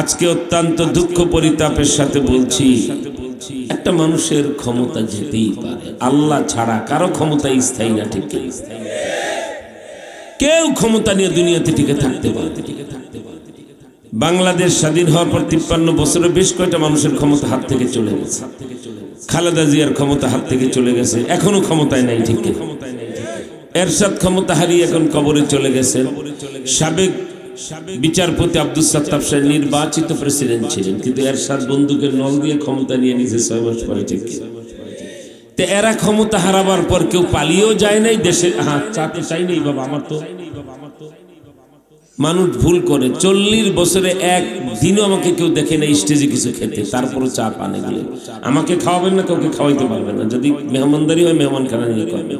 আজকে অত্যন্ত দুঃখ পরিতাপের সাথে বলছি, একটা মানুষের ক্ষমতা যেতেই পারে। আল্লাহ ছাড়া কারও ক্ষমতা স্থায়ী না, ঠিক কেউ ক্ষমতা নিয়ে দুনিয়াতে টিকে থাকতে পারে বাংলাদেশ স্বাধীন হওয়ার পর তিপ্পান্ন বছরে বেশ কয়েকটা মানুষের ক্ষমতা হাত থেকে চলে গেছে। খালেদা জিয়ার ক্ষমতা হাত থেকে চলে গেছে, এখনও ক্ষমতায় নাই, ঠিক? এরশাদ ক্ষমতা হারিয়ে এখন কবরে চলে গেছে সাবেক বিচারপতি আব্দুল সাত্তাব সাহেব নির্বাচিত প্রেসিডেন্ট ছিলেন, কিন্তু এরশাদ বন্দুকের নল দিয়ে ক্ষমতা নিয়ে নিছে ছয় মাস পরে ঠিক তো এরা ক্ষমতা হারাবার পর কেউ পালিয়েও যায় নাই, দেশে হ্যাঁ চাতে চাই নেই বাবা, আমার তো মানুষ ভুল করে। চল্লিশ বছরে এক দিনও আমাকে কেউ দেখে না স্টেজে কিছু খেতে, তারপরও চা পানে গেলে আমাকে খাওয়াবেন না, কাউকে খাওয়াইতে পারবেন না। যদি মেহমানদারি হয় মেহমান খানা নিয়ে করবেন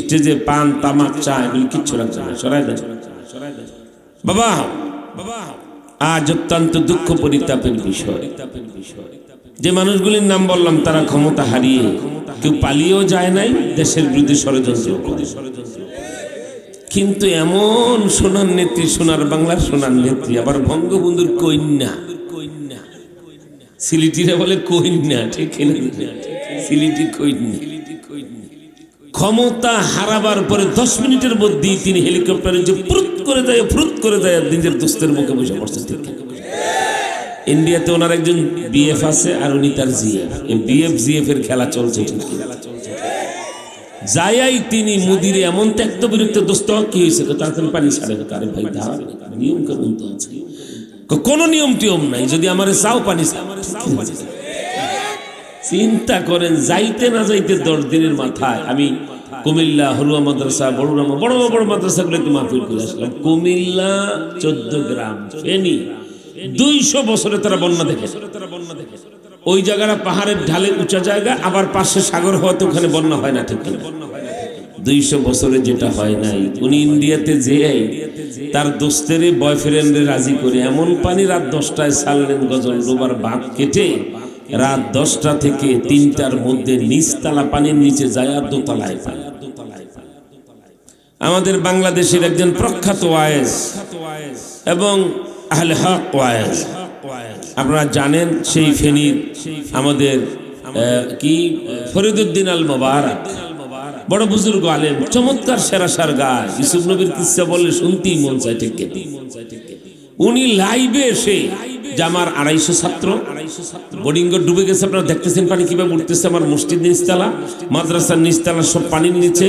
স্টেজে পান, তামাক, চা এগুলি কিচ্ছু রাখছে না, সরাই দেন। বাবা বাবা। আজ অত্যন্ত দুঃখ পরিতাপের বিষয়। যে মানুষগুলির নাম বললাম তারা ক্ষমতা হারিয়ে কেউ পালিয়েও যায় নাই দেশের বিরুদ্ধে ষড়যন্ত্র কিন্তু এমন সোনার নেত্রী সোনার বাংলার সোনার নেত্রী আবার বঙ্গবন্ধুর কন্যা। সিলিটিরা বলে কন্যা ঠিক সিলিটি কন্যা। ক্ষমতা হারাবার পরে দশ মিনিটের মধ্যেই তিনি হেলিকপ্টারে যে করে যায় ফ্রুত করে যায় নিজের দোস্তের মুখে বসে পড়ছে, ঠিক ইন্ডিয়াতে ওনার একজন বিএফ আছে আর উনি তার জিএফ বিএফ জিএফ এর খেলা চলছে, ঠিক যাই তিনি মুদিরে এমন ত্যাক্ত বিরক্ত দোস্ত, কি হয়েছে? তাড়াতাড়ি পানি ছাড়ে না ভাই দাঁড়া নিয়ম কানুন তো আছে। কোনো নিয়ম টিয়ম নাই, যদি আমার চাও পানি চিন্তা করেন, যাইতে না যাইতে দশ দিনের মাথায় আমি কুমিল্লা হরুয়া মাদ্রাসা বড়ুরামা বড় বড় মাদ্রাসাগুলোতে মাহফিল করে আসলাম। কুমিল্লা, চোদ্দ গ্রাম, ফেনি। দুইশো বছরে তারা বন্যা দেখে। ওই জায়গাটা পাহাড়ের ঢালে উঁচা জায়গা, আবার পাশে সাগর হওয়াতে ওখানে বন্যা হয় না ঠিক? দুইশো বছরে যেটা হয় নাই। উনি ইন্ডিয়াতে যেয়ে তার দোস্তের বয়ফ্রেন্ডে রাজি করে এমন পানি রাত দশটায় সারলেন গজল, ডোবার বাঁধ কেটে রাত দশটা থেকে তিনটার মধ্যে নিচতলা পানির নিচে যায় আর দোতলায় পায় আমাদের বাংলাদেশের একজন প্রখ্যাত ওয়ায়েজ এবং আহলে হক ওয়ায়েজ আপনারা জানেন সেই ফেনীর আমাদের কি? ফরিদুদ্দিন আল মোবারক। বড় বুজুর্গ আলেম, চমৎকার সেরা সার গায়। ইসুফ নবীর কিসা বললে শুনতেই মন চাই ঠিক উনি লাইভে এসে যে আমার আড়াইশো ছাত্র। বোর্ডিং ডুবে গেছে, আপনারা দেখতেছেন পানি কীভাবে উঠতেছে আমার মসজিদ নিচতলা, মাদ্রাসার নিচতলা, সব পানির নিচে।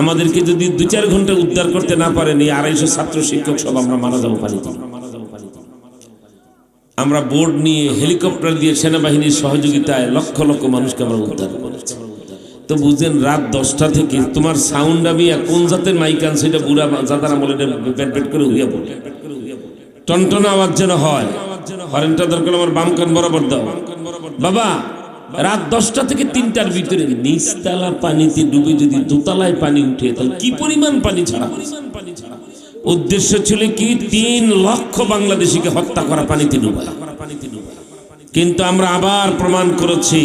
আমাদেরকে যদি দু চার ঘণ্টা উদ্ধার করতে না পারেন, এই আড়াইশো ছাত্র শিক্ষক সব আমরা মারা যাব পানিতে আমরা বোর্ড নিয়ে হেলিকপ্টার দিয়ে সেনাবাহিনীর সহযোগিতায় লক্ষ লক্ষ মানুষকে আমরা উদ্ধার তো বুঝেন, রাত দশটা থেকে তোমার সাউন্ড আমি কোন জাতের মাইক মাইকান সেটা বুড়া যাতারা বলে পেট পেট করে পড়ে। টনটন আওয়াজ যেন হয়। দরকার আমার বাম কান বরাবর দাও। বাবা, রাত দশটা থেকে তিনটার ভিতরে নিচতলা পানিতে ডুবে যদি দোতলায় পানি উঠে, তাহলে কি পরিমাণ পানি ছাড়া? উদ্দেশ্য ছিল কি? তিন লক্ষ বাংলাদেশিকে হত্যা করা পানিতে ডুবা কিন্তু আমরা আবার প্রমাণ করেছি,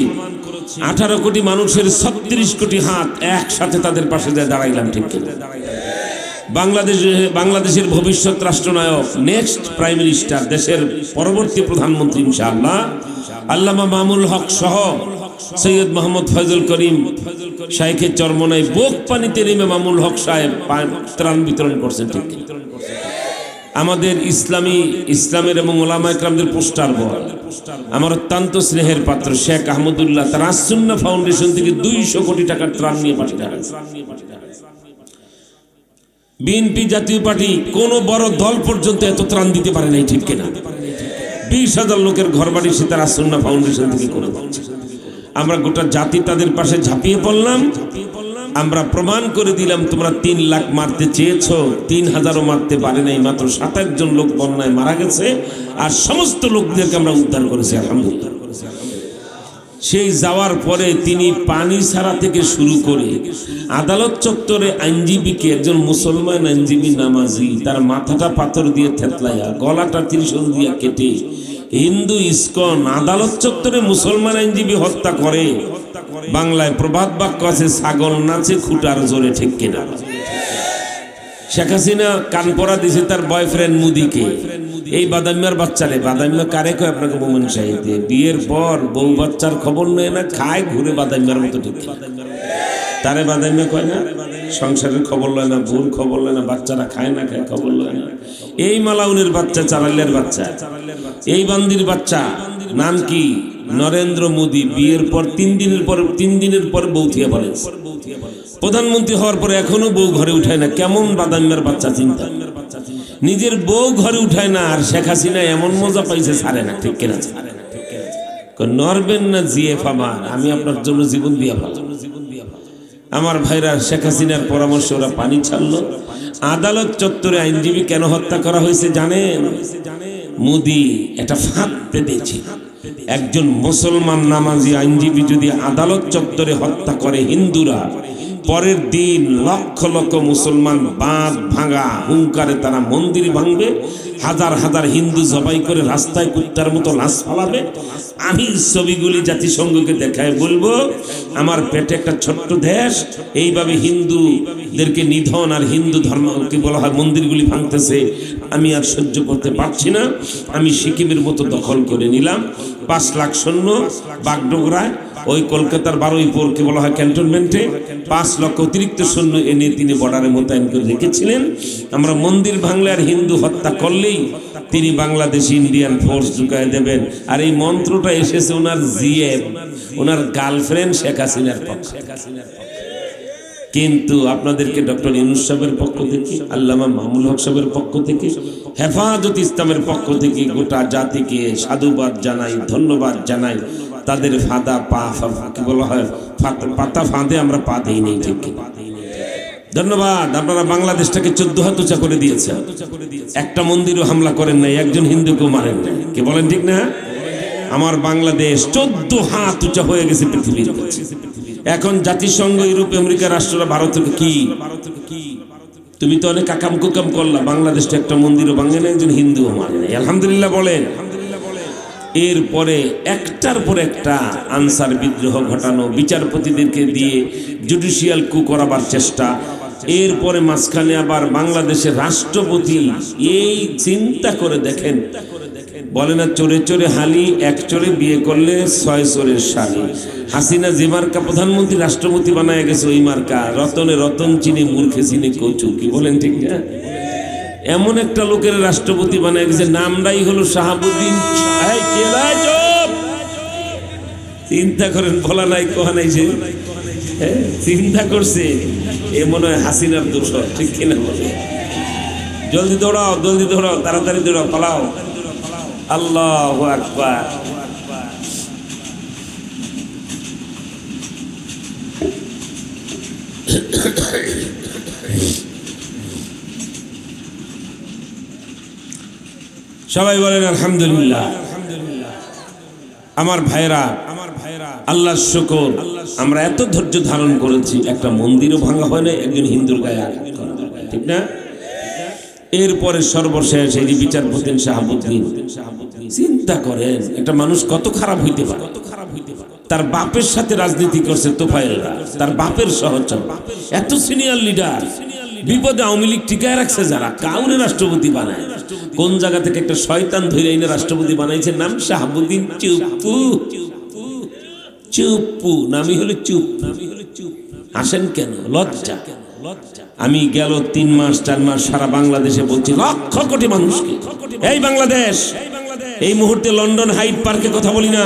আঠারো কোটি মানুষের ছত্রিশ কোটি হাত একসাথে তাদের পাশে দাঁড়াইলাম, ঠিক কিনা? বাংলাদেশে, বাংলাদেশের ভবিষ্যৎ রাষ্ট্রনায়ক নেক্সট প্রাইম মিনিস্টার দেশের পরবর্তী প্রধানমন্ত্রী ইনশাআল্লাহ। আল্লামা মামুল হক সহ সৈয়দ মোহাম্মদ ফয়জুল করিম শাইখের চরমনায় বোক পানিতে নেমে মামুল হক সাহেব ত্রাণ বিতরণ করছেন ঠিক? আমাদের ইসলামী, ইসলামের এবং ওলামা ইকরামদের পোস্টার বল। আমার অত্যন্ত স্নেহের পাত্র শেখ আহমদুল্লাহ, তার আসুন্না ফাউন্ডেশন থেকে দুইশো কোটি টাকার ত্রাণ নিয়ে পাঠিয়ে বিএনপি জাতীয় পার্টি কোন বড় দল পর্যন্ত এত ত্রাণ দিতে পারে নাই, ঠিক কিনা? বিশ হাজার লোকের ঘর বাড়ি সে তার আসন্না ফাউন্ডেশন থেকে করে আমরা গোটা জাতি তাদের পাশে ঝাঁপিয়ে পড়লাম। আমরা প্রমাণ করে দিলাম, তোমরা তিন লাখ মারতে চেয়েছ, তিন হাজারও মারতে পারে নাই, মাত্র সাত একজন লোক বন্যায় মারা গেছে, আর সমস্ত লোকদেরকে আমরা উদ্ধার করেছি, আলহামদুলিল্লাহ। সেই যাওয়ার পরে তিনি পানি ছাড়া থেকে শুরু করে আদালত চত্বরে আইনজীবীকে একজন মুসলমান আইনজীবী নামাজি, তার মাথাটা পাথর দিয়ে থেতলাইয়া, গলাটা ত্রিশূল দিয়ে কেটে হিন্দু ইস্কন আদালত চত্বরে মুসলমান আইনজীবী হত্যা করে। বাংলায় প্রবাদ বাক্য আছে, ছাগল নাচে খুঁটার জোরে ঠিক কিনা শেখ হাসিনা কান পরা দিছে তার বয়ফ্রেন্ড মুদিকে। এই বাদামিয়ার বাচ্চারে বাদামিয়া কারে কয় আপনাকে মোমেন সাহিত্যে বিয়ের পর বউ বাচ্চার খবর নেয় না, খায় ঘুরে বাদামিয়ার মতো ঠিক তারে বাদামিয়া কয় না, সংসারের খবর লয় না ভুল খবর লয় না, বাচ্চারা খায় না, খায় খবর লয় না। এই মালাউনের বাচ্চা, চারালের বাচ্চা। এই বান্দির বাচ্চা, নাম কি? নরেন্দ্র মোদী। বিয়ের পর তিন দিনের পর তিন দিনের পর বউ থিয়া বলে প্রধানমন্ত্রী হওয়ার পরে এখনও বউ ঘরে উঠায় না। কেমন বাদামের বাচ্চা চিন্তা? নিজের বউ ঘরে উঠায় না আর শেখ হাসিনা এমন মজা পাইছে ছাড়ে না ঠিক কিনা? কয়, নড়বেন না জিএফ আমার আমি আপনার জন্য জীবন দিয়া ভালো আমার ভাইরা শেখ হাসিনার পরামর্শে ওরা পানি ছাড়লো। আদালত চত্বরে আইনজীবী কেন হত্যা করা হয়েছে জানেন? মোদি এটা ফাঁদ পেতেছে একজন মুসলমান নামাজি আইনজীবী যদি আদালত চত্বরে হত্যা করে হিন্দুরা পরের দিন লক্ষ লক্ষ মুসলমান বাঁধ ভাঙা হুঙ্কারে তারা মন্দির ভাঙবে, হাজার হাজার হিন্দু জবাই করে রাস্তায় কুত্তার মতো লাশ ফালাবে। আমি ছবিগুলি জাতিসংঘকে দেখায় বলব, আমার পেটে একটা ছোট্ট দেশ, এইভাবে হিন্দুদেরকে নিধন আর হিন্দু ধর্মকে বলা হয়, মন্দিরগুলি ভাঙতেছে, আমি আর সহ্য করতে পারছি না। আমি সিকিমের মতো দখল করে নিলাম, পাঁচ লাখ সৈন্য বাগডোগরায় ওই কলকাতার বারুইপুর কি বলা হয় ক্যান্টনমেন্টে। পাঁচ লক্ষ অতিরিক্ত সৈন্য এনে তিনি বর্ডারে মোতায়েন করে রেখেছিলেন। আমরা মন্দির আর হিন্দু হত্যা করলেই তিনি বাংলাদেশ ইন্ডিয়ান ফোর্স ঢুকায় দেবেন। আর এই মন্ত্রটা এসেছে ওনার জিএম, ওনার গার্লফ্রেন্ড শেখ হাসিনার পক্ষে। কিন্তু আপনাদেরকে ডক্টর ইউনুস সাহেবের পক্ষ থেকে, আল্লামা মামুল হক সাহেবের পক্ষ থেকে, হেফাজত ইসলামের পক্ষ থেকে গোটা জাতিকে সাধুবাদ জানাই, ধন্যবাদ জানাই। তাদের ফাদা পা কি বলা হয়? পাতা ফাঁদে আমরা পা দিই নেই, ঠিক ধন্যবাদ, আপনারা বাংলাদেশটাকে চোদ্দ হাত উঁচা করে দিয়েছে একটা মন্দিরও হামলা করেন নাই, একজন হিন্দুকেও মারেন নাই। কে বলেন ঠিক না? আমার বাংলাদেশ চোদ্দ হাত উঁচা হয়ে গেছে পৃথিবীর এখন জাতিসংঘ, ইউরোপ, আমেরিকা রাষ্ট্ররা ভারতকে কি? তুমি তো অনেক আকাম কুকাম করলা, বাংলাদেশটা একটা মন্দিরও ভাঙে না একজন হিন্দুও নাই। আলহামদুলিল্লাহ বলেন। এরপরে একটার পর একটা আনসার বিদ্রোহ ঘটানো বিচারপতিদেরকে দিয়ে জুডিশিয়াল কু করাবার চেষ্টা। এরপরে মাঝখানে আবার বাংলাদেশের রাষ্ট্রপতি এই চিন্তা করে দেখেন। বলে না, চোরে চোরে হালি, এক চোরে বিয়ে করলে ছয় চোরের শালি হাসিনা যে মার্কা প্রধানমন্ত্রী রাষ্ট্রপতি বানায় গেছে ওই মার্কা। রতনে রতন চিনি, মূর্খে চিনি কৌচু কি বলেন ঠিক না? এমন একটা লোকের রাষ্ট্রপতি বানায় গেছে নামটাই হলো শাহাবুদ্দিন? চিন্তা করেন বলা নাই কোহা নাই যে। হ্যাঁ, চিন্তা করছে এ মনে হয় হাসিনার দোষ ঠিক কিনা বলে। জলদি দৌড়াও জলদি দৌড়াও তাড়াতাড়ি দৌড়াও পালাও। আল্লাহ আকবার। সবাই বলেন আলহামদুলিল্লাহ। আমার ভাইরা আমার ভাইরা আল্লাহ শুকর। আমরা এত ধৈর্য ধারণ করেছি, একটা মন্দিরও ভাঙা হয় না একজন হিন্দুর গায়ে। ঠিক না? এরপরে সর্বশেষ এই বিচারপতি শাহাবুদ্দিন, চিন্তা করেন, একটা মানুষ কত খারাপ হইতে পারে। কত খারাপ হইতে পারে তার বাপের সাথে রাজনীতি করছে তোফায়েলরা, তার বাপের সহচর। এত সিনিয়র লিডার বিপদে আওয়ামী লীগ টিকায় রাখছে যারা, কাউরে রাষ্ট্রপতি বানায়। কোন জায়গা থেকে একটা শয়তান ধরে এনে রাষ্ট্রপতি বানাইছে? নাম শাহাবুদ্দিন চুপু চুপু নামই হলো চুপ নামই হলো চুপ আসেন কেন? লজ্জা। কেন আমি গেল তিন মাস, চার মাস সারা বাংলাদেশে বলছি, লক্ষ কোটি মানুষকে। এই বাংলাদেশ। এই মুহূর্তে লন্ডন হাইট পার্কে কথা বলি না।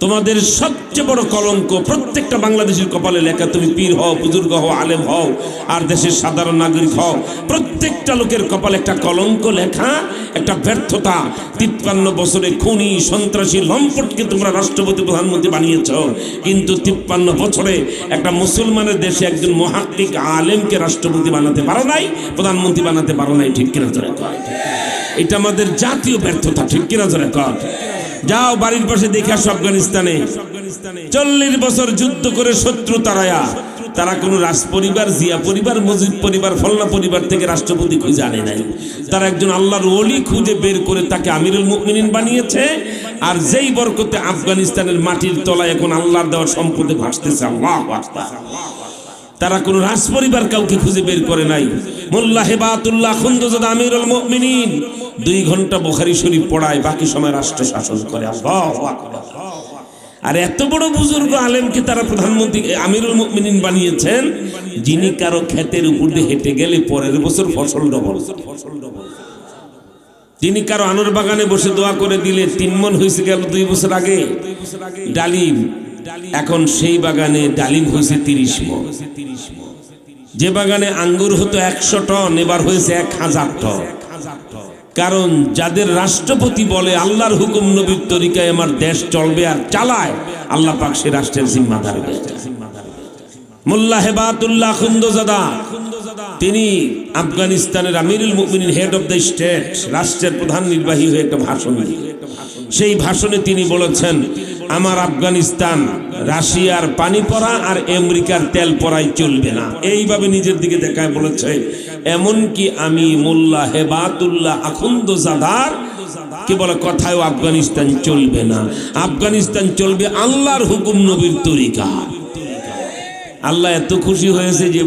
তোমাদের সবচেয়ে বড় কলঙ্ক, প্রত্যেকটা বাংলাদেশের কপালে লেখা, তুমি পীর হও, বুজুর্গ হও, আলেম হও, আর দেশের সাধারণ নাগরিক হও। প্রত্যেকটা লোকের কপালে একটা কলঙ্ক লেখা, একটা ব্যর্থতা। তিপ্পান্ন বছরে খুনি, সন্ত্রাসী, লম্পটকে তোমরা রাষ্ট্রপতি, প্রধানমন্ত্রী বানিয়েছ। কিন্তু তিপ্পান্ন বছরে একটা মুসলমানের দেশে একজন মহাক্কিক আলেমকে রাষ্ট্রপতি বানাতে পারো নাই, প্রধানমন্ত্রী বানাতে পারো নাই, ঠিক কিনা কয়? এটা আমাদের জাতীয় ব্যর্থতা, ঠিক কিনা জোরে কয়? যাও বাড়ির পাশে দেখে আসো আফগানিস্তানে। চল্লিশ বছর যুদ্ধ করে শত্রু তারায়া। তারা কোনো রাজ পরিবার, জিয়া পরিবার, মজিদ পরিবার, ফল্লা পরিবার থেকে রাষ্ট্রপতি খুঁজে আনে নাই। তারা একজন আল্লাহর ওলি খুঁজে বের করে তাকে আমিরুল মুমিনিন বানিয়েছে। আর যেই বরকতে আফগানিস্তানের মাটির তলায় এখন আল্লাহর দেওয়া সম্পদে ভাসতেছে, আল্লাহ। তারা কোনো রাজ পরিবার কাউকে খুঁজে বের করে নাই। মোল্লা হেবাতুল্লাহ খুন্দজাদা আমিরুল দুই ঘণ্টা বোখারি শরীফ পড়ায়, বাকি সময় রাষ্ট্র শাসন করে। আর এত বড় বুজুর্গ আলেমকে তারা প্রধানমন্ত্রী আমিরুল মুমিনিন বানিয়েছেন, যিনি কারও ক্ষেতের উপর দিয়ে হেঁটে গেলে পরের বছর ফসল ডবল। ফসল ডবল তিনি কারও আনোর বাগানে বসে দোয়া করে দিলে তিন মন হয়েছে গেল দুই বছর আগে। ডালিম এখন সেই বাগানে ডালিম হয়েছে তিরিশ যে বাগানে আঙ্গুর হতো একশো টন, এবার হয়েছে এক হাজার টন। কারণ যাদের রাষ্ট্রপতি বলে, আল্লাহর হুকুম নবীর তরিকায় আমার দেশ চলবে আর চালায়, আল্লাহ পাক সে রাষ্ট্রের জিম্মাদার মোল্লা হেবাতুল্লাহ খুন্দজাদা, তিনি আফগানিস্তানের আমিরুল মুমিনিন হেড অফ দ্য স্টেট, রাষ্ট্রের প্রধান নির্বাহী হয়ে একটা ভাষণ সেই ভাষণে তিনি বলেছেন আমার আফগানিস্তান, রাশিয়ার পানি পড়া আর আমেরিকার তেল পড়াই চলবে না। এইভাবে নিজের দিকে দেখায় বলেছে, এমনকি আমি মোল্লা হেবাতুল্লাহ আখুন্দজাদার কি বলে কথায় আফগানিস্তান চলবে না। আফগানিস্তান চলবে আল্লাহর হুকুম নবীর তরিকা। আল্লাহ এত খুশি হয়েছে যে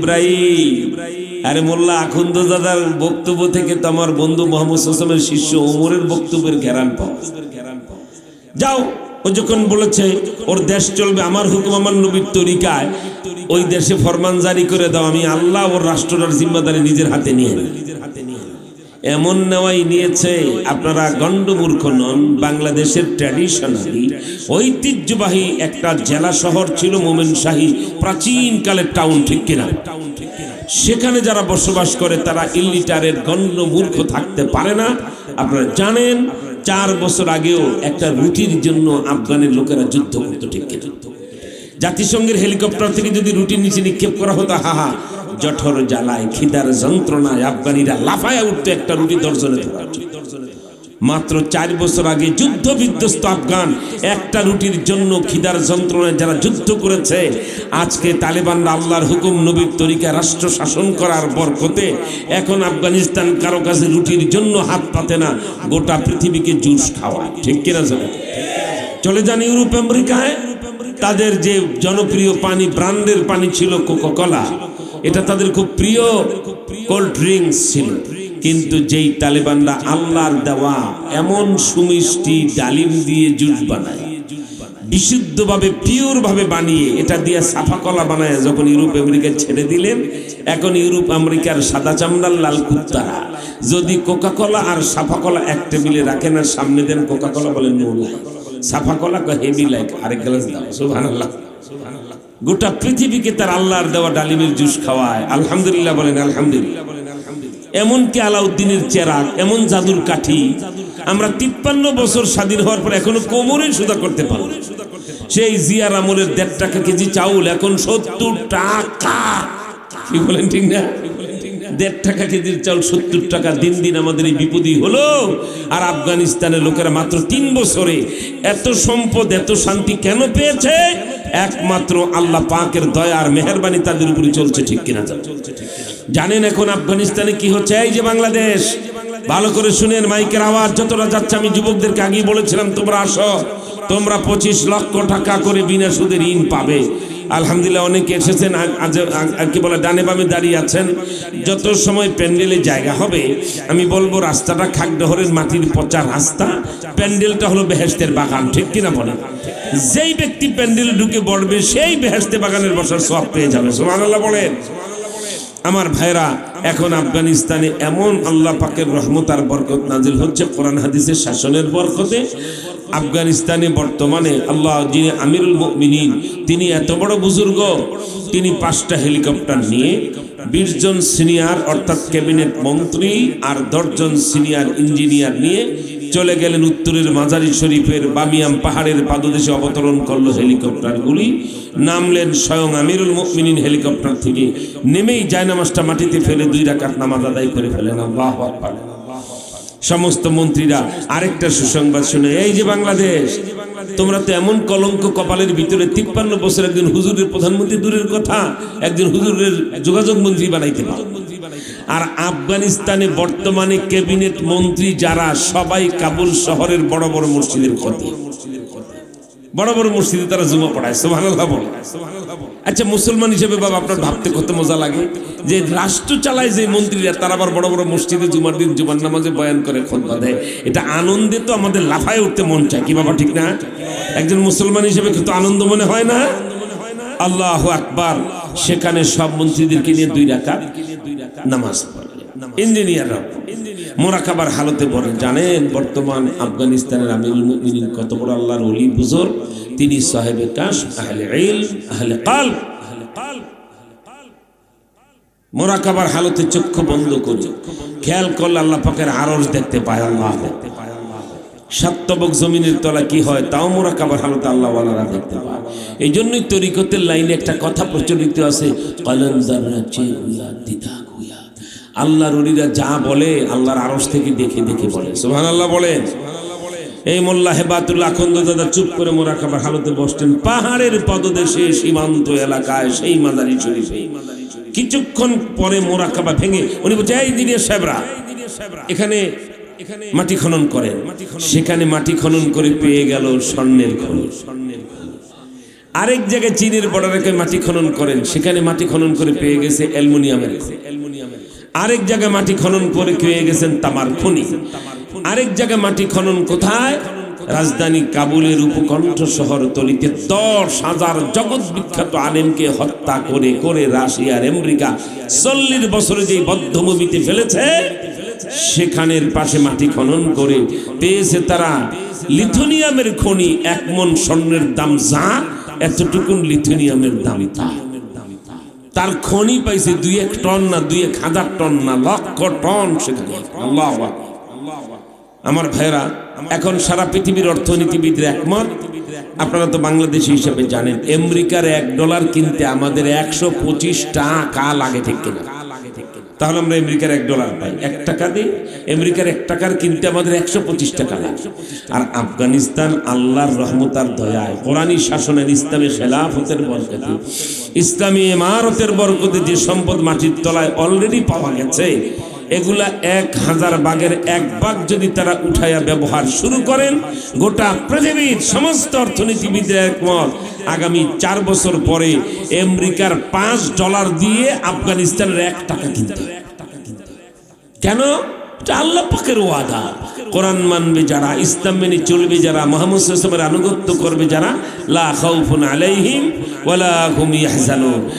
আরে মোল্লা আখন্দ দাদার বক্তব্য থেকে তো আমার বন্ধু মোহাম্মদ হাসানের শিষ্য ওমরের বক্তব্যের ঘেরান পাও। যাও ও যখন বলেছে, ওর দেশ চলবে, আমার হুকুম আমার নবীর তরিকায়, ওই দেশে ফরমান জারি করে দাও, আমি আল্লাহ ওর রাষ্ট্রটার জিম্মাদারি নিজের হাতে নিয়ে। এমন নেওয়াই নিয়েছে, আপনারা গণ্ডমূর্খ নন, বাংলাদেশের ট্র্যাডিশনালি ঐতিহ্যবাহী একটা জেলা শহর ছিল মোমেন শাহী প্রাচীন কালের টাউন ঠিক কিনা সেখানে যারা বসবাস করে, তারা ইল্লিটারের গণ্য মূর্খ থাকতে পারে না আপনারা জানেন চার বছর আগেও একটা রুটির জন্য আফগানের লোকেরা যুদ্ধ করতো, ঠিক জাতিসংঘের হেলিকপ্টার থেকে যদি রুটির নিচে নিক্ষেপ করা হতো হাহা জঠর জ্বালায়, খিদার যন্ত্রণায় আফগানিরা লাফায় উঠতো, একটা রুটি দর্শনে ধরা। মাত্র চার বছর আগে যুদ্ধ বিধ্বস্ত আফগান একটা রুটির জন্য খিদার যন্ত্রণায় যারা যুদ্ধ করেছে, আজকে তালেবানরা আল্লাহর হুকুম নবীর তরিকা রাষ্ট্র শাসন করার বরকতে এখন আফগানিস্তান কারও কাছে রুটির জন্য হাত পাতে না, গোটা পৃথিবীকে জুস খাওয়ায়। ঠিক কিনা চলে চলে যান ইউরোপ, আমেরিকায়। তাদের যে জনপ্রিয় পানি, ব্র্যান্ডের পানি ছিল কোকোকলা এটা তাদের খুব প্রিয় কোল্ড ড্রিঙ্কস ছিল। কিন্তু যেই তালেবানরা আল্লাহর দেওয়া এমন সুমিষ্টি ডালিম দিয়ে জুস বানায়, বিশুদ্ধভাবে পিওর ভাবে বানিয়ে, এটা দিয়ে সাফা কলা বানায়, যখন ইউরোপ আমেরিকায় ছেড়ে দিলেন, এখন ইউরোপ আমেরিকার সাদা চামড়ার লাল কুত্তারা। যদি কোকা কলা আর সাফা কলা এক টেবিলে রাখেন আর সামনে দেন কোকা কলা বলেন সাফা কলা হেভি লাইক, আরেক গ্লাস দাও, সুবহানাল্লাহ। গোটা পৃথিবীকে তার আল্লাহর দেওয়া ডালিমের জুস খাওয়ায়, আলহামদুলিল্লাহ বলেন আলহামদুলিল্লাহ। এমনকি আলাউদ্দিনের চেরাগ, এমন জাদুর কাঠি, আমরা তিপ্পান্ন বছর স্বাধীন হওয়ার পর এখনও কোমরে সুদা করতে পারো সেই জিয়ার আমলের দেড় টাকা কেজি চাউল, এখন সত্তর টাকা। কি বলেন ঠিক না? দেড় টাকা কেজির চাউল, সত্তর টাকা। দিন দিন আমাদের এই বিপদই হলো। আর আফগানিস্তানের লোকেরা মাত্র তিন বছরে এত সম্পদ, এত শান্তি কেন পেয়েছে? একমাত্র আল্লাহ পাকের দয়া আর মেহরবানি তাদের উপরে চলছে ঠিক কিনা চলছে জানেন এখন আফগানিস্তানে কি হচ্ছে? এই যে বাংলাদেশ। ভালো করে শুনেন, মাইকের আওয়াজ যতটা যাচ্ছে, আমি যুবকদেরকে আগেই বলেছিলাম, তোমরা আসো। তোমরা পঁচিশ লক্ষ টাকা করে বিনা সুদে ঋণ পাবে। আলহামদুলিল্লাহ, অনেকে এসেছেন কি বলে, ডানে বামে দাঁড়িয়ে আছেন। যত সময় প্যান্ডেলে জায়গা হবে, আমি বলব, রাস্তাটা খাকডহরের মাটির পচা রাস্তা। প্যান্ডেলটা হলো বেহেস্তের বাগান, ঠিক কিনা বলেন? যেই ব্যক্তি প্যান্ডেলে ঢুকে বলবে সেই বেহেস্তে বাগানের বসার সব পেয়ে যাবে, সুবহানাল্লাহ বলেন। আমার ভাইরা, এখন আফগানিস্তানে এমন আল্লাহ পাকের রহমত আর বরকত নাজিল হচ্ছে কোরআন হাদিসের শাসনের বরকতে। আফগানিস্তানে বর্তমানে আল্লাহ যিনি আমিরুল মুমিনিন, তিনি এত বড় বুজুর্গ, তিনি পাঁচটা হেলিকপ্টার নিয়ে বিশ জন সিনিয়র, অর্থাৎ ক্যাবিনেট মন্ত্রী আর দশজন সিনিয়র ইঞ্জিনিয়ার নিয়ে চলে গেলেন উত্তরের মাজারি শরীফের বামিয়াম পাহাড়ের পাদদেশে অবতরণ করল হেলিকপ্টারগুলি। নামলেন স্বয়ং আমিরুল মুমিনিন হেলিকপ্টার থেকে। নেমেই জায়নামাজটা মাটিতে ফেলে দুই রাকাত নামাজ আদায় করে ফেলেন। আল্লাহু সমস্ত মন্ত্রীরা আরেকটা সুসংবাদ শুনে, এই যে বাংলাদেশ, তোমরা তো এমন কলঙ্ক কপালের ভিতরে তিপ্পান্ন বছর একজন হুজুরের প্রধানমন্ত্রী দূরের কথা, একজন হুজুরের যোগাযোগ মন্ত্রী বানাইতে পারো। আর আফগানিস্তানে বর্তমানে ক্যাবিনেট মন্ত্রী যারা, সবাই কাবুল শহরের বড় বড় মসজিদের ক্ষতি বড় বড় মসজিদে তারা জুমা পড়ায় সোহানাল্লাহ বলে। আচ্ছা মুসলমান হিসেবে বাবা, আপনার ভাবতে কত মজা লাগে? যে রাষ্ট্র চালায় যে মন্ত্রীরা, তারা আবার বড় বড় মসজিদে জুমার দিন জুমার নামাজে বয়ান করে, খোদবা দেয়। এটা আনন্দে তো আমাদের লাফায় উঠতে মন চায়, কি বাবা, ঠিক না? একজন মুসলমান হিসেবে কত আনন্দ মনে হয় না? আল্লাহ আকবার। সেখানে সব মন্ত্রীদেরকে নিয়ে দুই রাখা নামাজ ইঞ্জিনিয়াররা মোরাকাবার হালতে পড়ে। জানেন, বর্তমান আফগানিস্তানের আমিরুল মুমিনিন কত বড় আল্লাহর ওলি বুজুর তিনি সাহেবে কাশ আহলে ইলম, আহলে মোরাকাবার হালতে চক্ষু বন্ধ করে। খেয়াল করলে আল্লাহ পাকের আরজ দেখতে পায়, আল্লাহ দেখতে পায়। সাত্তবক জমিনের তলা কি হয়, তাও মোরাকাবার হালতে আল্লাহ ওয়ালারা দেখতে পায়। এই জন্যই তরিকতের লাইনে একটা কথা প্রচলিত আছে আল্লাহর উলিরা যা বলে, আল্লাহর আরস থেকে দেখে দেখে বলে। সুহান আল্লাহ বলেন। এই মোল্লা হেবাতুল্লাহ খন্দ দাদা চুপ করে মোরা খাবার হালতে বসতেন। পাহাড়ের পদদেশে সীমান্ত এলাকায় সেই মাদারি শরীফে। কিছুক্ষণ পরে মোরা খাবার ভেঙে উনি বলছে, এই দিনের সাহেবরা এখানে মাটি খনন করেন সেখানে মাটি খনন করে পেয়ে গেল স্বর্ণের খনি স্বর্ণের খনি আরেক জায়গায় চীনের বর্ডারে মাটি খনন করেন। সেখানে মাটি খনন করে পেয়ে গেছে অ্যালমোনিয়ামের অ্যালমোনিয়ামের আরেক জায়গায় মাটি খনন করে পেয়ে গেছেন তামার খনি। আরেক জায়গায় মাটি খনন কোথায়? রাজধানী কাবুলের উপকণ্ঠ শহর তলিতে দশ হাজার জগৎ বিখ্যাত আলেমকে হত্যা করে করে রাশিয়ার আমেরিকা চল্লিশ বছরে যে বদ্ধভূমিতে ফেলেছে সেখানের পাশে মাটি খনন করে পেয়েছে তারা লিথুনিয়ামের খনি, এক মন স্বর্ণের দাম যা, এতটুকুন লিথুনিয়ামের দাম তা। তার খনি পাইছে দুই এক টন না দুই এক হাজার টন না, লক্ষ টন সেখানে। আমার ভাইরা এখন সারা পৃথিবীর অর্থনীতিবিদরা একমত। আপনারা তো বাংলাদেশি হিসেবে জানেন, আমেরিকার এক ডলার কিনতে আমাদের একশো পঁচিশ টাকা লাগে ঠিক কিনা। তাহলে আমরা আমেরিকার এক ডলার পাই, এক টাকা দিয়ে। আমেরিকার এক টাকার কিনতে আমাদের একশো পঁচিশ টাকা লাগে। আর আফগানিস্তান আল্লাহর রহমতার দয়ায় কোরআনী শাসনের ইসলামী খেলাফতের বরকতে। ইসলামী ইমারতের বরকতে যে সম্পদ মাটির তলায় অলরেডি পাওয়া গেছে এগুলা এক হাজার বাগের এক বাঘ যদি তারা উঠাইয়া ব্যবহার শুরু করেন, গোটা পৃথিবীর সমস্ত অর্থনীতিবিদের একমত। আগামী চার বছর পরে আমেরিকার পাঁচ ডলার দিয়ে আফগানিস্তানের এক টাকা কিনতে। কেন? আল্লাহ পাকের ওয়াদা। কোরআন মানবে যারা, ইসলাম মেনে চলবে যারা, মোহাম্মদ সাল্লামের আনুগত্য করবে যারা, লা খাউফুন আলাইহিম ওয়ালা হুম ইয়াহজানুন।